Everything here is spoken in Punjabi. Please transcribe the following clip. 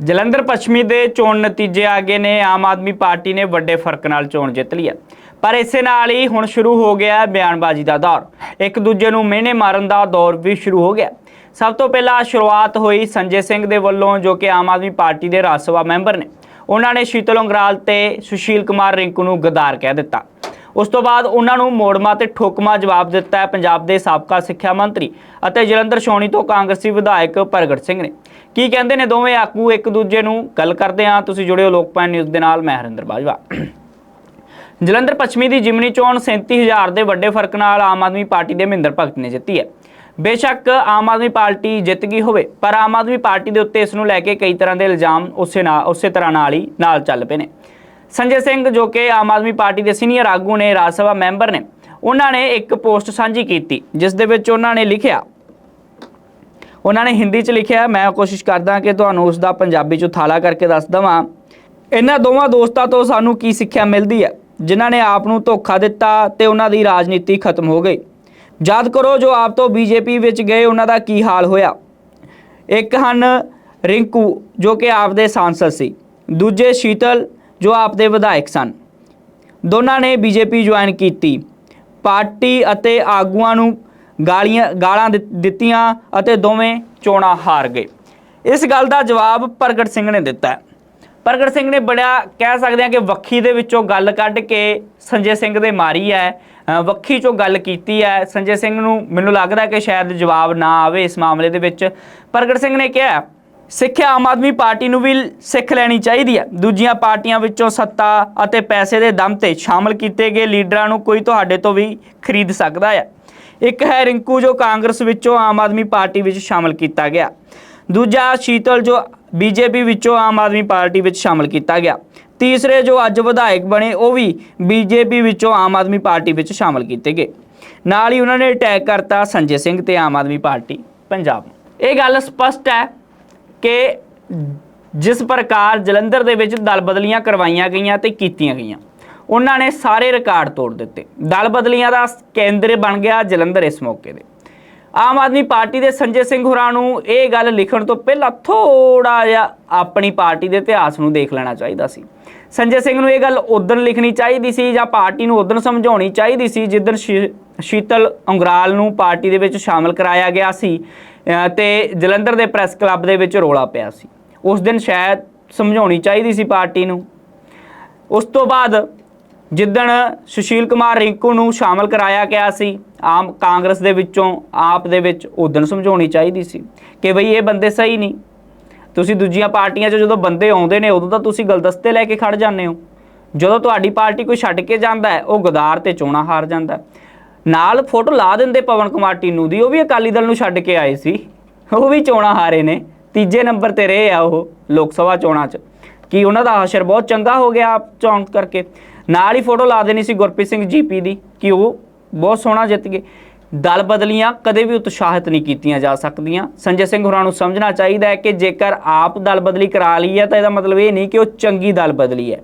ਜਲੰਧਰ ਪੱਛਮੀ ਦੇ ਚੋਣ ਨਤੀਜੇ ਆ ਗਏ ਨੇ। ਆਮ ਆਦਮੀ ਪਾਰਟੀ ਨੇ ਵੱਡੇ ਫ਼ਰਕ ਨਾਲ ਚੋਣ ਜਿੱਤ ਲਈ ਹੈ। ਪਰ ਇਸੇ ਨਾਲ ਹੀ ਹੁਣ ਸ਼ੁਰੂ ਹੋ ਗਿਆ ਬਿਆਨਬਾਜ਼ੀ ਦਾ ਦੌਰ। ਇੱਕ ਦੂਜੇ ਨੂੰ ਮਿਹਣੇ ਮਾਰਨ ਦਾ ਦੌਰ ਵੀ ਸ਼ੁਰੂ ਹੋ ਗਿਆ ਸਭ ਤੋਂ ਪਹਿਲਾਂ ਸ਼ੁਰੂਆਤ ਹੋਈ ਸੰਜੇ ਸਿੰਘ ਦੇ ਵੱਲੋਂ, ਜੋ ਕਿ ਆਮ ਆਦਮੀ ਪਾਰਟੀ ਦੇ ਰਾਜ ਸਭਾ ਮੈਂਬਰ ਨੇ। ਉਹਨਾਂ ਨੇ ਸ਼ੀਤਲ ਉਂਗਰਾਲ ਤੇ ਸੁਸ਼ੀਲ ਕੁਮਾਰ ਰਿੰਕੂ ਨੂੰ ਗਦਾਰ ਕਹਿ ਦਿੱਤਾ। ਉਸ ਤੋਂ ਬਾਅਦ ਉਹਨਾਂ ਨੂੰ ਮੋੜਮਾ ਤੇ ਠੋਕਮਾ ਜਵਾਬ ਦਿੱਤਾ ਹੈ ਪੰਜਾਬ ਦੇ ਸਾਬਕਾ ਸਿੱਖਿਆ ਮੰਤਰੀ ਅਤੇ ਜਲੰਧਰ ਛਾਉਣੀ ਤੋਂ ਕਾਂਗਰਸੀ ਵਿਧਾਇਕ ਪ੍ਰਗਟ ਸਿੰਘ ਨੇ। ਕੀ ਕਹਿੰਦੇ ਨੇ ਦੋਵੇਂ ਆਗੂ ਇੱਕ ਦੂਜੇ ਨੂੰ? ਗੱਲ ਕਰਦੇ ਆ ਤੁਸੀਂ ਜੁੜਿਓ ਲੋਕਪਾਲ ਨਿਊਜ਼ ਦੇ ਨਾਲ, ਮੈਂ ਹਰਿੰਦਰ ਬਾਜਵਾ। ਜਲੰਧਰ ਪੱਛਮੀ ਦੀ ਜਿਮਨੀ ਚੋਣ 37000 ਦੇ ਵੱਡੇ ਫ਼ਰਕ ਨਾਲ ਆਮ ਆਦਮੀ ਪਾਰਟੀ ਦੇ ਮਹਿੰਦਰ ਭਗਤ ਨੇ ਜਿੱਤੀ ਹੈ। ਬੇਸ਼ੱਕ ਆਮ ਆਦਮੀ ਪਾਰਟੀ ਜਿੱਤ ਗਈ ਹੋਵੇ, ਪਰ ਆਮ ਆਦਮੀ ਪਾਰਟੀ ਦੇ ਉੱਤੇ ਇਸ ਨੂੰ ਲੈ ਕੇ ਕਈ ਤਰ੍ਹਾਂ ਦੇ ਇਲਜ਼ਾਮ ਉਸੇ ਨਾਲ ਉਸੇ ਤਰ੍ਹਾਂ ਨਾਲ ਹੀ ਨਾਲ ਚੱਲ ਪਏ ਨੇ। ਸੰਜੇ ਸਿੰਘ ਜੋ ਕਿ ਆਮ ਆਦਮੀ ਪਾਰਟੀ ਦੇ ਸੀਨੀਅਰ ਆਗੂ ਨੇ, ਰਾਜ ਸਭਾ ਮੈਂਬਰ ਨੇ, ਉਹਨਾਂ ਨੇ ਇੱਕ ਪੋਸਟ ਸਾਂਝੀ ਕੀਤੀ, ਜਿਸ ਦੇ ਵਿੱਚ ਉਹਨਾਂ ਨੇ ਲਿਖਿਆ, ਉਹਨਾਂ ਨੇ ਹਿੰਦੀ 'ਚ ਲਿਖਿਆ, ਮੈਂ ਕੋਸ਼ਿਸ਼ ਕਰਦਾ ਕਿ ਤੁਹਾਨੂੰ ਉਸ ਦਾ ਪੰਜਾਬੀ 'ਚ ਥਾਲਾ ਕਰਕੇ ਦੱਸ ਦਵਾਂ। ਇਹਨਾਂ ਦੋਵਾਂ ਦੋਸਤਾਂ ਤੋਂ ਸਾਨੂੰ ਕੀ ਸਿੱਖਿਆ ਮਿਲਦੀ ਹੈ? ਜਿਨ੍ਹਾਂ ਨੇ ਆਪ ਨੂੰ ਧੋਖਾ ਦਿੱਤਾ ਤੇ ਉਹਨਾਂ ਦੀ ਰਾਜਨੀਤੀ ਖਤਮ ਹੋ ਗਈ। ਯਾਦ ਕਰੋ ਜੋ ਆਪ ਤੋਂ ਬੀਜੇਪੀ ਵਿੱਚ ਗਏ, ਉਹਨਾਂ ਦਾ ਕੀ ਹਾਲ ਹੋਇਆ? ਇੱਕ ਹਨ ਰਿੰਕੂ, ਜੋ ਕਿ ਆਪ ਦੇ ਸਾਂਸਦ ਸੀ। ਦੂਜੇ ਸ਼ੀਤਲ ਜੋ ਆਪ ਦੇ ਵਿਧਾਇਕ ਸਨ। ਦੋਨਾਂ ਨੇ ਬੀਜੇਪੀ ਜੁਆਇਨ ਕੀਤੀ। ਪਾਰਟੀ ਅਤੇ ਆਗੂਆਂ ਨੂੰ ਗਾਲੀਆਂ ਗਾਲਾਂ ਦਿੱਤੀਆਂ ਅਤੇ ਦੋਵੇਂ ਚੋਣਾਂ ਹਾਰ ਗਏ। ਇਸ ਗੱਲ ਦਾ ਜਵਾਬ ਪ੍ਰਗਟ ਸਿੰਘ ਨੇ ਦਿੱਤਾ ਪ੍ਰਗਟ ਸਿੰਘ ਨੇ ਬੜਾ ਕਹਿ ਸਕਦੇ ਹਾਂ ਕਿ ਵੱਖੀ ਦੇ ਵਿੱਚੋਂ ਗੱਲ ਕੱਢ ਕੇ ਸੰਜੇ ਸਿੰਘ ਦੇ ਮਾਰੀ ਹੈ। ਵੱਖੀ ਚੋਂ ਗੱਲ ਕੀਤੀ ਹੈ। ਸੰਜੇ ਸਿੰਘ ਨੂੰ ਮੈਨੂੰ ਲੱਗਦਾ ਕਿ ਸ਼ਾਇਦ ਜਵਾਬ ਨਾ ਆਵੇ ਇਸ ਮਾਮਲੇ ਦੇ ਵਿੱਚ। ਪ੍ਰਗਟ ਸਿੰਘ ਨੇ ਕਿਹਾ ਸਿੱਖਿਆ ਆਮ ਆਦਮੀ ਪਾਰਟੀ ਨੂੰ ਵੀ ਸਿੱਖ ਲੈਣੀ ਚਾਹੀਦੀ ਹੈ। ਦੂਜੀਆਂ ਪਾਰਟੀਆਂ ਵਿੱਚੋਂ ਸੱਤਾ ਅਤੇ ਪੈਸੇ ਦੇ ਦਮ ਤੇ ਸ਼ਾਮਲ ਕੀਤੇ ਗਏ ਲੀਡਰਾਂ ਨੂੰ ਕੋਈ ਤੁਹਾਡੇ ਤੋਂ ਵੀ ਖਰੀਦ ਸਕਦਾ ਹੈ। ਇੱਕ ਹੈ ਰਿੰਕੂ, ਜੋ ਕਾਂਗਰਸ ਵਿੱਚੋਂ ਆਮ ਆਦਮੀ ਪਾਰਟੀ ਵਿੱਚ ਸ਼ਾਮਲ ਕੀਤਾ ਗਿਆ। ਦੂਜਾ ਸ਼ੀਤਲ, ਜੋ ਬੀਜੇਪੀ ਵਿੱਚੋਂ ਆਮ ਆਦਮੀ ਪਾਰਟੀ ਵਿੱਚ ਸ਼ਾਮਲ ਕੀਤਾ ਗਿਆ। ਤੀਸਰੇ, ਜੋ ਅੱਜ ਵਿਧਾਇਕ ਬਣੇ, ਉਹ ਵੀ ਬੀਜੇਪੀ ਵਿੱਚੋਂ ਆਮ ਆਦਮੀ ਪਾਰਟੀ ਵਿੱਚ ਸ਼ਾਮਲ ਕੀਤੇ ਗਏ। ਨਾਲ ਹੀ ਉਹਨਾਂ ਨੇ ਅਟੈਕ ਕਰਤਾ ਸੰਜੇ ਸਿੰਘ ਤੇ ਆਮ ਆਦਮੀ ਪਾਰਟੀ, ਪੰਜਾਬ ਇਹ ਗੱਲ ਸਪਸ਼ਟ ਹੈ ਕਿ ਜਿਸ ਪ੍ਰਕਾਰ ਜਲੰਧਰ ਦੇ ਵਿੱਚ ਦਲ ਬਦਲੀਆਂ ਕਰਵਾਈਆਂ ਗਈਆਂ ਤੇ ਕੀਤੀਆਂ ਗਈਆਂ, ਉਹਨਾਂ ਨੇ ਸਾਰੇ ਰਿਕਾਰਡ ਤੋੜ ਦਿੱਤੇ। ਦਲ ਬਦਲੀਆਂ ਦਾ ਕੇਂਦਰ ਬਣ ਗਿਆ ਜਲੰਧਰ ਇਸ ਮੌਕੇ ਦੇ ਆਮ ਆਦਮੀ ਪਾਰਟੀ ਦੇ ਸੰਜੇ ਸਿੰਘ ਹੋਰਾਂ ਨੂੰ ਇਹ ਗੱਲ ਲਿਖਣ ਤੋਂ ਪਹਿਲਾਂ ਥੋੜਾ ਜਿਹਾ ਆਪਣੀ ਪਾਰਟੀ ਦੇ ਇਤਿਹਾਸ ਨੂੰ ਦੇਖ ਲੈਣਾ ਚਾਹੀਦਾ ਸੀ। ਸੰਜੇ ਸਿੰਘ ਨੂੰ ਇਹ ਗੱਲ ਉਦੋਂ ਲਿਖਣੀ ਚਾਹੀਦੀ ਸੀ ਜਾਂ ਪਾਰਟੀ ਨੂੰ ਉਦੋਂ ਸਮਝਾਉਣੀ ਚਾਹੀਦੀ ਸੀ ਜਿੱਦਣ ਸ਼ੀ- ਸ਼ੀਤਲ ਉਂਗਰਾਲ ਨੂੰ ਪਾਰਟੀ ਦੇ ਵਿੱਚ ਸ਼ਾਮਲ ਕਰਾਇਆ ਗਿਆ ਸੀ, ਅਹ, ਤੇ ਜਲੰਧਰ ਦੇ ਪ੍ਰੈਸ ਕਲੱਬ ਦੇ ਵਿੱਚ ਰੋਲਾ ਪਿਆ ਸੀ। ਉਸ ਦਿਨ ਸ਼ਾਇਦ ਸਮਝਾਉਣੀ ਚਾਹੀਦੀ ਸੀ ਪਾਰਟੀ ਨੂੰ। ਉਸ ਤੋਂ ਬਾਅਦ ਜਿੱਦਣ ਸੁਸ਼ੀਲ ਕੁਮਾਰ ਰਿੰਕੂ ਨੂੰ ਸ਼ਾਮਲ ਕਰਾਇਆ ਗਿਆ ਸੀ, ਆਮ ਕਾਂਗਰਸ ਦੇ ਵਿੱਚੋਂ ਆਪ ਦੇ ਵਿੱਚ ਉਦੋਂ ਸਮਝਾਉਣੀ ਚਾਹੀਦੀ ਸੀ ਕਿ ਬਈ ਇਹ ਬੰਦੇ ਸਹੀ ਨਹੀਂ। ਤੁਸੀਂ ਦੂਜੀਆਂ ਪਾਰਟੀਆਂ 'ਚ ਜਦੋਂ ਬੰਦੇ ਆਉਂਦੇ ਨੇ, ਉਦੋਂ ਤਾਂ ਤੁਸੀਂ ਗਲਦਸਤੇ ਲੈ ਕੇ ਖੜ ਜਾਂਦੇ ਹੋ। ਜਦੋਂ ਤੁਹਾਡੀ ਪਾਰਟੀ ਕੋਈ ਛੱਡ ਕੇ ਜਾਂਦਾ ਹੈ, ਉਹ ਗਦਾਰ ਤੇ ਚੋਣਾ ਹਾਰ ਜਾਂਦਾ ਨਾਲ ਫੋਟੋ ਲਾ ਦਿੰਦੇ ਪਵਨ ਕੁਮਾਰ ਟੀਨੂ ਦੀ, ਉਹ ਵੀ ਅਕਾਲੀ ਦਲ ਨੂੰ ਛੱਡ ਕੇ ਆਏ ਸੀ। ਉਹ ਵੀ ਚੋਣਾਂ ਹਾਰੇ ਨੇ। ਤੀਜੇ ਨੰਬਰ ਤੇ ਰਹੇ ਆ ਉਹ ਲੋਕ ਸਭਾ ਚੋਣਾਂ 'ਚ। ਕਿ ਉਹਨਾਂ ਦਾ ਹਸ਼ਰ ਬਹੁਤ ਚੰਗਾ ਹੋ ਗਿਆ ਆਪ ਚੌਂਕ ਕਰਕੇ। ਨਾਲ ਹੀ ਫੋਟੋ ਲਾ ਦੇਣੀ ਸੀ ਗੁਰਪ੍ਰੀਤ ਸਿੰਘ ਜੀਪੀ ਦੀ ਕਿ ਉਹ ਬਹੁਤ ਸੋਹਣਾ ਜਿੱਤ ਗਏ। ਦਲ ਬਦਲੀਆਂ ਕਦੇ ਵੀ ਉਤਸ਼ਾਹਿਤ ਨਹੀਂ ਕੀਤੀਆਂ ਜਾ ਸਕਦੀਆਂ। ਸੰਜੇ ਸਿੰਘ ਹੋਰਾਂ ਨੂੰ ਸਮਝਣਾ ਚਾਹੀਦਾ ਹੈ ਕਿ ਜੇਕਰ ਆਪ ਦਲ ਬਦਲੀ ਕਰਾ ਲਈ ਹੈ ਤਾਂ ਇਹਦਾ ਮਤਲਬ ਇਹ ਨਹੀਂ ਕਿ ਉਹ ਚੰਗੀ ਦਲ ਬਦਲੀ ਹੈ।